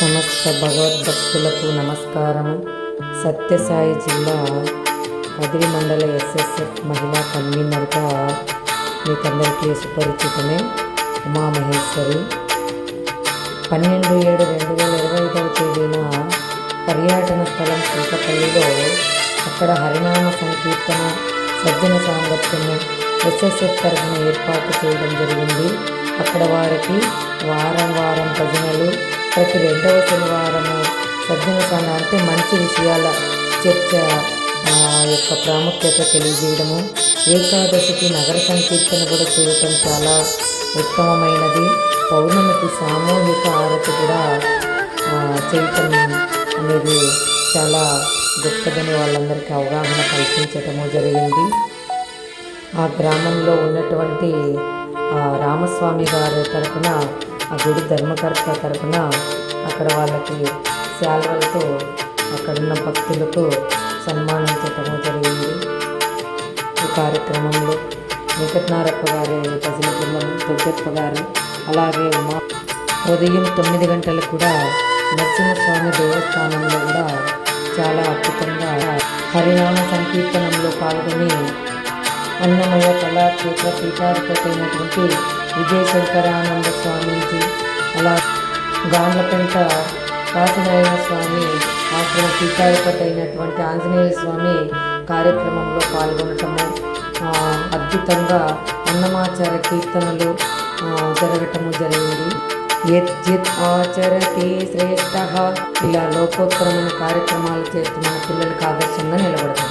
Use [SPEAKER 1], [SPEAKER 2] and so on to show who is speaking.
[SPEAKER 1] సమస్త భగవద్భక్తులకు నమస్కారము. సత్యసాయి జిల్లా కదిరి మండల ఎస్ఎస్ఎఫ్ మహిళా కన్వీనర్గా మీకందరికీ సుపరిచితమే ఉమామహేశ్వరి. పన్నెండు ఏడు రెండు వేల ఇరవై ఐదవ తేదీన పర్యాటన స్థలం శ్రీకపల్లిలో అక్కడ హరినామ సంకీర్తన సజ్జన సాంగత్యము ఎస్ఎస్ఎఫ్ తరఫున ఏర్పాటు చేయడం జరిగింది. అక్కడ వారికి వారం వారం భజనలు ప్రతి రెండవ శనివారము సజ్జన అంటే మంచి విషయాల చర్చ యొక్క ప్రాముఖ్యత తెలియజేయడము. ఏకాదశికి నగర సంకీర్తన కూడా చేయటం చాలా ఉత్తమమైనది. పౌర్ణమికి సామూహిక ఆరతి కూడా చేయటం అనేది చాలా గొప్పదని వాళ్ళందరికీ అవగాహన కల్పించటము జరిగింది. ఆ గ్రామంలో ఉన్నటువంటి రామస్వామి గారి తరఫున ఆ గుడి ధర్మకర్త తరపున అక్కడ వాళ్ళకి శాల్వలతో అక్కడున్న భక్తులకు సన్మానించటము జరిగింది. ఈ కార్యక్రమంలో వెంకటనారప్ప గారి భజన బృందం దుర్గప్ప గారు అలాగే ఉమా ఉదయం తొమ్మిది గంటలకు కూడా నరసింహస్వామి దేవస్థానంలో కూడా చాలా అద్భుతంగా హరినామ సంకీర్తనంలో పాల్గొని అన్నమయ కళాక్షేత్ర పీఠాధిపతి అయినటువంటి విజయశంకరానంద స్వామి అలా గాండ్లపెంట కాశీనారాయణ స్వామి ఆశ్రమ పీఠాధిపతి అయినటువంటి ఆంజనేయ స్వామి కార్యక్రమంలో పాల్గొనటము అద్భుతంగా అన్నమాచార కీర్తనలు జరగటము జరిగింది. యజ్జిత్ ఆచరతి శ్రేష్ఠ ఇలా లోకోత్తరమైన కార్యక్రమాలు చేస్తూ మన పిల్లలకు ఆదర్శంగా నిలబడతాం.